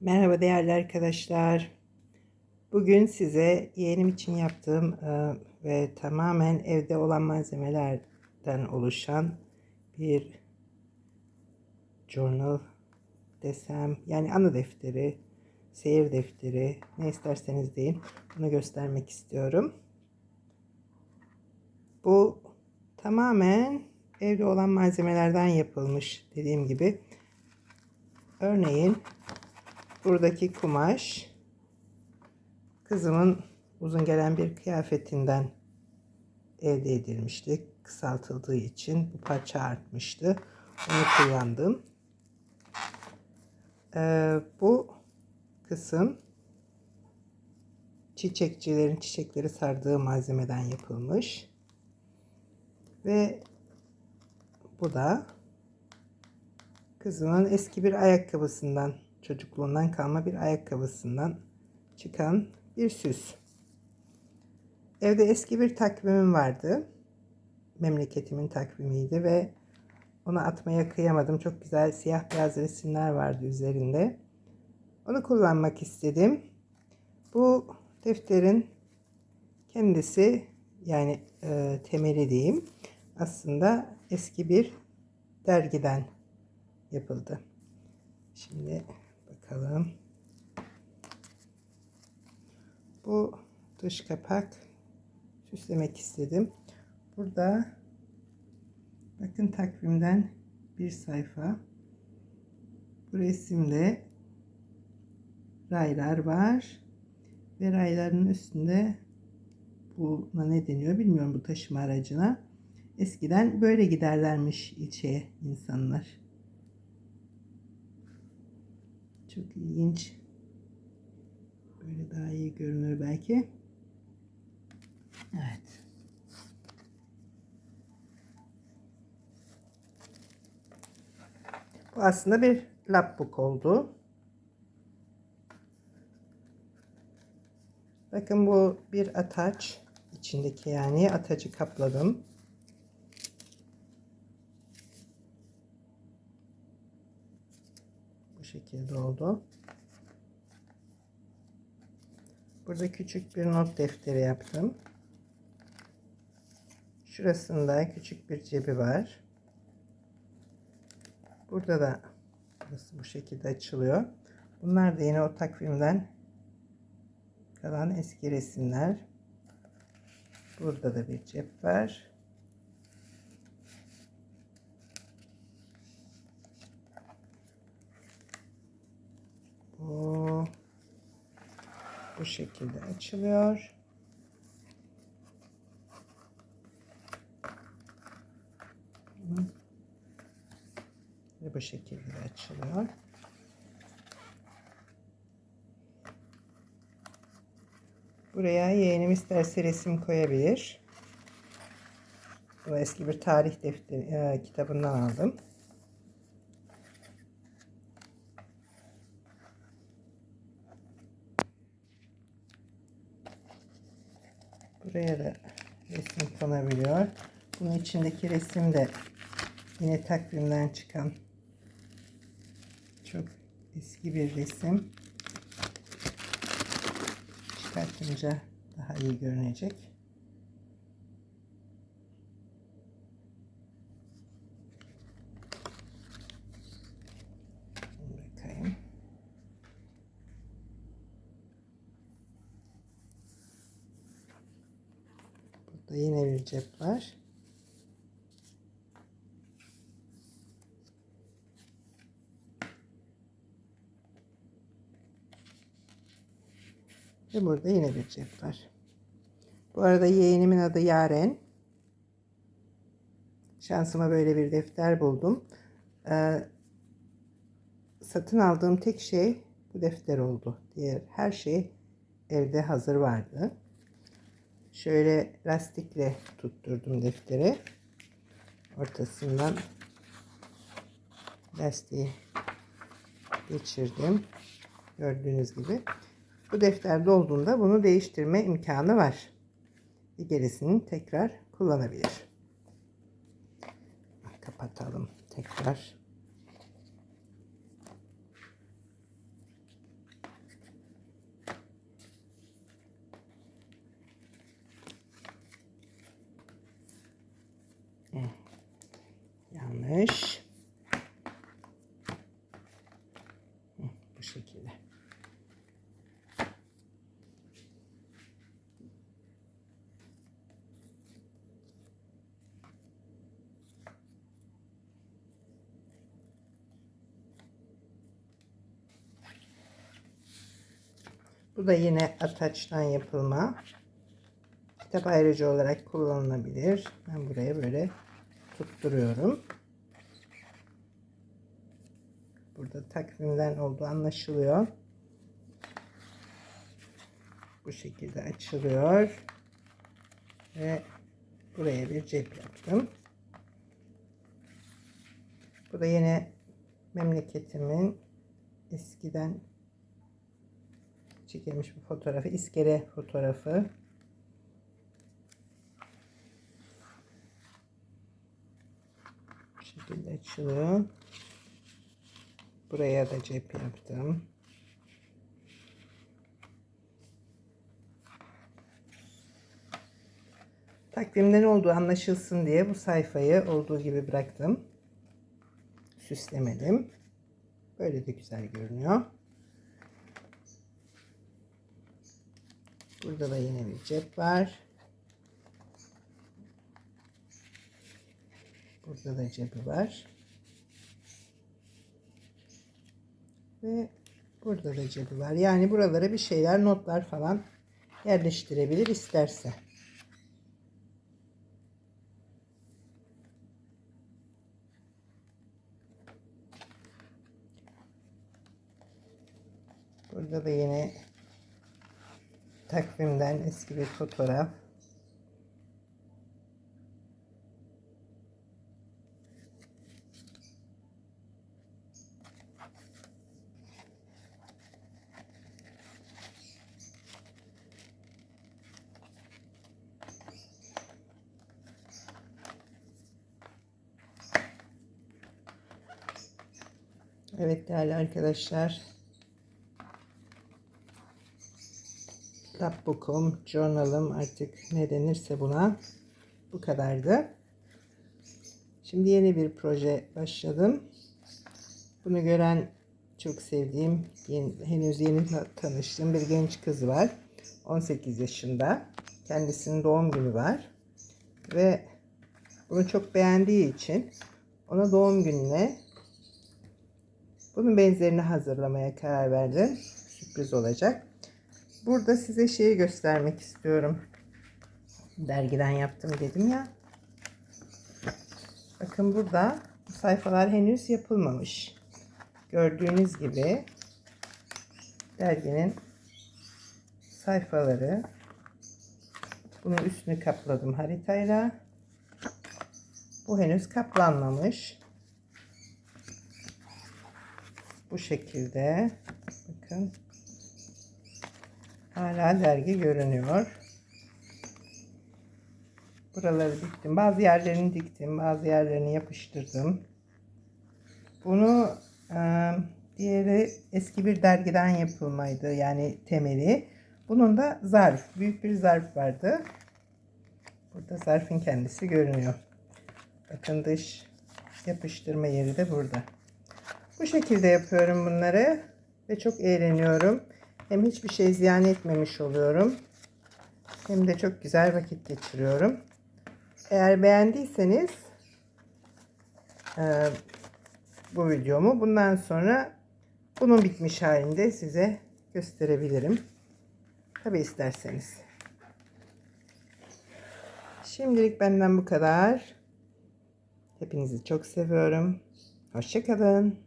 Merhaba değerli arkadaşlar. Bugün size yeğenim için yaptığım e, ve tamamen evde olan malzemelerden oluşan bir journal desem yani anı defteri, seyir defteri ne isterseniz deyin bunu göstermek istiyorum. Bu tamamen evde olan malzemelerden yapılmış dediğim gibi. Örneğin buradaki kumaş kızımın uzun gelen bir kıyafetinden elde edilmişti. Kısaltıldığı için bu parça artmıştı. Onu kullandım. Ee, bu kısım çiçekçilerin çiçekleri sardığı malzemeden yapılmış. Ve bu da kızımın eski bir ayakkabısından, çocukluğundan kalma bir ayakkabısından çıkan bir süs. Evde eski bir takvimim vardı. Memleketimin takvimiydi ve onu atmaya kıyamadım. Çok güzel siyah beyaz resimler vardı üzerinde. Onu kullanmak istedim. Bu defterin kendisi yani e, temeli diyeyim aslında eski bir dergiden yapıldı. Şimdi bakalım. Bu dış kapak süslemek istedim. Burada bakın takvimden bir sayfa. Bu resimde raylar var. Ve rayların üstünde buna ne deniyor bilmiyorum bu taşıma aracına. Eskiden böyle giderlermiş ilçeye insanlar. Çok ilginç. Böyle daha iyi görünür belki. Evet. Bu aslında bir lapbook oldu. Bakın bu bir ataç. içindeki yani atacı kapladım. Şekilde oldu. Burada küçük bir not defteri yaptım. Şurasında küçük bir cebi var. Burada da burası bu şekilde açılıyor. Bunlar da yine o takvimden kalan eski resimler. Burada da bir cep var. Bu şekilde açılıyor. Ve bu şekilde açılıyor. Buraya yeğenim isterse resim koyabilir. Bu eski bir tarih defteri e, kitabından aldım. Buraya da resim konabiliyor. Bunun içindeki resim de yine takvimden çıkan çok eski bir resim. Çıkartınca daha iyi görünecek. Burada yine bir cep var. Ve burada yine bir cep var. Bu arada yeğenimin adı Yaren. Şansıma böyle bir defter buldum. Ee, satın aldığım tek şey bu defter oldu. Diğer her şey evde hazır vardı. Şöyle lastikle tutturdum defteri. Ortasından lastiği geçirdim. Gördüğünüz gibi. Bu defter dolduğunda bunu değiştirme imkanı var. Gerisini tekrar kullanabilir. Kapatalım tekrar. Bu şekilde. Bu da yine ataçtan yapılma. Kitap ayrıcı olarak kullanılabilir. Ben buraya böyle tutturuyorum. Burada takvimden olduğu anlaşılıyor. Bu şekilde açılıyor. Ve buraya bir cep yaptım. Bu da yine memleketimin eskiden çekilmiş bir fotoğrafı. iskele fotoğrafı. Bu şekilde açılıyor. Buraya da cep yaptım. Takvimden olduğu anlaşılsın diye bu sayfayı olduğu gibi bıraktım. Süslemedim. Böyle de güzel görünüyor. Burada da yine bir cep var. Burada da cebi var. Ve burada da cebi var. Yani buralara bir şeyler, notlar falan yerleştirebilir isterse. Burada da yine takvimden eski bir fotoğraf. Evet değerli arkadaşlar. Lapbook'um, journal'ım artık ne denirse buna bu kadardı. Şimdi yeni bir proje başladım. Bunu gören çok sevdiğim, yeni, henüz yeni ta- tanıştığım bir genç kız var. 18 yaşında. Kendisinin doğum günü var. Ve bunu çok beğendiği için ona doğum gününe bunun benzerini hazırlamaya karar verdim. Sürpriz olacak. Burada size şeyi göstermek istiyorum. Dergiden yaptım dedim ya. Bakın burada bu sayfalar henüz yapılmamış. Gördüğünüz gibi derginin sayfaları bunun üstünü kapladım haritayla. Bu henüz kaplanmamış. Bu şekilde bakın hala dergi görünüyor. Buraları diktim. Bazı yerlerini diktim. Bazı yerlerini yapıştırdım. Bunu e, diğeri eski bir dergiden yapılmaydı. Yani temeli. Bunun da zarf. Büyük bir zarf vardı. Burada zarfın kendisi görünüyor. Bakın dış yapıştırma yeri de burada. Bu şekilde yapıyorum bunları. Ve çok eğleniyorum. Hem hiçbir şey ziyan etmemiş oluyorum. Hem de çok güzel vakit geçiriyorum. Eğer beğendiyseniz e, bu videomu bundan sonra bunun bitmiş halinde size gösterebilirim. Tabi isterseniz. Şimdilik benden bu kadar. Hepinizi çok seviyorum. Hoşçakalın.